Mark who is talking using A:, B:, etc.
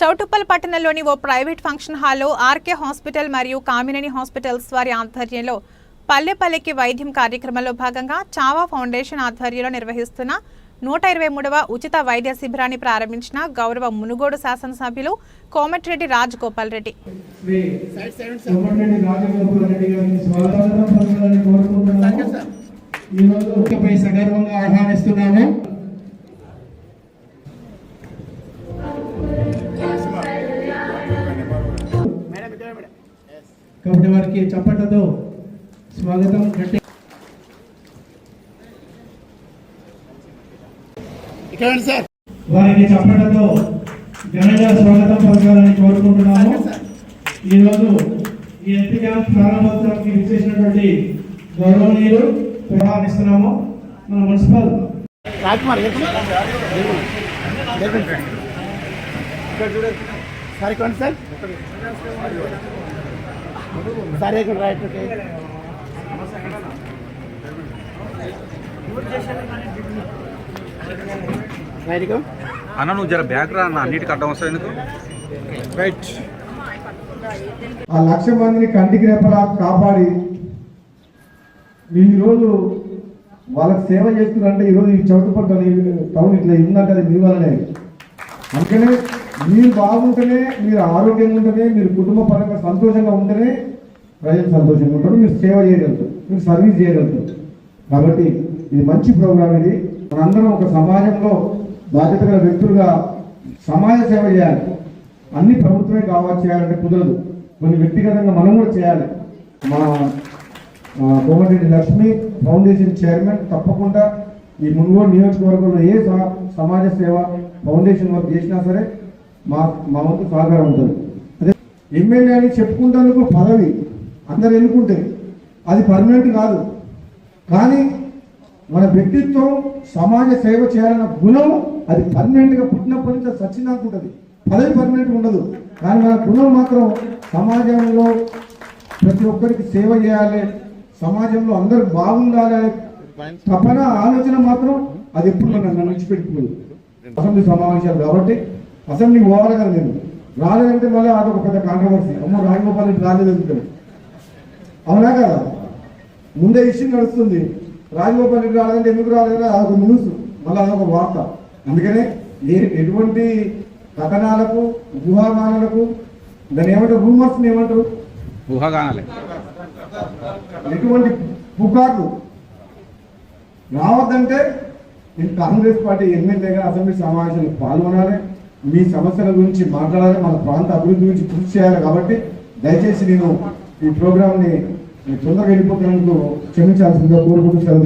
A: చౌటుప్పల్ పట్టణంలోని ఓ private function హాల్లో ఆర్కే హాస్పిటల్ మరియు కామినేని హాస్పిటల్స్ వారి ఆధ్వర్యంలో పల్లె పల్లెకి వైద్యం కార్యక్రమంలో భాగంగా చావా ఫౌండేషన్ ఆధ్వర్యంలో నిర్వహిస్తున్న నూట ఇరవై మూడవ ఉచిత వైద్య శిబిరాన్ని ప్రారంభించిన గౌరవ మునుగోడు శాసనసభ్యులు కోమటిరెడ్డి రాజగోపాల్ రెడ్డి.
B: ఈరోజు సగర్వంగా ఆహ్వానిస్తున్నాము. కాబట్టి వారికి చప్పట్లతో స్వాగతం. గట్టి
C: ఇక్కడ సార్.
B: వారికి చప్పట్లతో ఘనంగా స్వాగతం పలకాలని కోరుకుంటున్నాము. ఈరోజు ఈ ఎత్తి క్యాంప్ ప్రారంభోత్సవానికి విచ్చేసినటువంటి గౌరవనీయులు ఆహ్వానిస్తున్నాము మన మున్సిపల్
C: రాజ్కుమార్ సార్ ఇక్కడ సార్ సార్. ఇక్కడ రైట్ ఓకే. రైట్
D: అన్న నువ్వు జర బ్యాక్ రా అన్న అన్నిటికి అడ్డం వస్తుంది ఎందుకు?
C: రైట్.
B: ఆ లక్ష మందిని కంటికి రెప్పలా కాపాడి ఈరోజు వాళ్ళకి సేవ చేస్తున్నారంటే ఈరోజు ఈ చౌటుపట్ల టౌన్ ఇట్లా ఉందంటే అది మీ వల్లనే. అందుకనే మీరు బాగుంటేనే మీరు ఆరోగ్యంగా ఉంటేనే మీరు కుటుంబ పరంగా సంతోషంగా ఉంటేనే ప్రజలు సంతోషంగా ఉంటారు మీరు సేవ చేయగలుగుతారు మీరు సర్వీస్ చేయగలుగుతారు. కాబట్టి ఇది మంచి ప్రోగ్రామ్ ఇది. మనందరం ఒక సమాజంలో బాధ్యత గల వ్యక్తులుగా సమాజ సేవ చేయాలి. అన్ని ప్రభుత్వమే కావాలి చేయాలంటే కుదరదు. కొన్ని వ్యక్తిగతంగా మనం కూడా చేయాలి. మా కోమటిరెడ్డి లక్ష్మి ఫౌండేషన్ చైర్మన్ తప్పకుండా ఈ మున్గోడు నియోజకవర్గంలో ఏ సమాజ సేవ ఫౌండేషన్ వర్క్ చేసినా సరే మా మా వంతు సహకారం ఉంటుంది. అదే ఎమ్మెల్యే అని చెప్పుకుంటేందుకు పదవి అందరు ఎన్నుకుంటే అది పర్మనెంట్ కాదు. కానీ మన వ్యక్తిత్వం సమాజ సేవ చేయాలన్న గుణం అది పర్మనెంట్గా పుట్టినప్పటి నుంచి అది సచ్చినాకు ఉంటుంది. పదవి పర్మనెంట్ ఉండదు. కానీ మన గుణం మాత్రం సమాజంలో ప్రతి ఒక్కరికి సేవ చేయాలి సమాజంలో అందరు బాగుండాలి అనే తపన ఆలోచన మాత్రం అది ఎప్పుడు నన్ను నన్ను విడిచిపెట్టుకోదు అసెంబ్లీ సమావేశాలు కాబట్టి అసెంబ్లీ పోవాలి కదా నేను. రాలేదంటే మళ్ళీ అదొక పెద్ద కాంట్రవర్సీ అమ్మ రాజగోపాల్ రెడ్డి రాలేదు ఎందుకని అవునా కదా? ముందే ఇష్యూ నడుస్తుంది. రాజగోపాల్ రెడ్డి రాలేదంటే ఎందుకు రాలేదని అదొక న్యూస్ మళ్ళీ అదొక వార్త. అందుకనే ఏ ఎటువంటి కథనాలకు ఊహాగానాలకు దాన్ని ఏమంటారు? రూమర్స్ ఏమంటారు?
D: ఊహాగానాలే.
B: ఎటువంటి పుకార్లు రావద్దంటే నేను కాంగ్రెస్ పార్టీ ఎమ్మెల్యేగా అసెంబ్లీ సమావేశాలకు పాల్గొనాలి. మీ సమస్యల గురించి మాట్లాడాలి మన ప్రాంత అభివృద్ధి గురించి కృషి చేయాలి కాబట్టి దయచేసి నేను ఈ ప్రోగ్రామ్ని తొందరగా వెళ్ళిపోతున్నందుకు క్షమించాల్సిందిగా కోరుకుంటూ సెలవు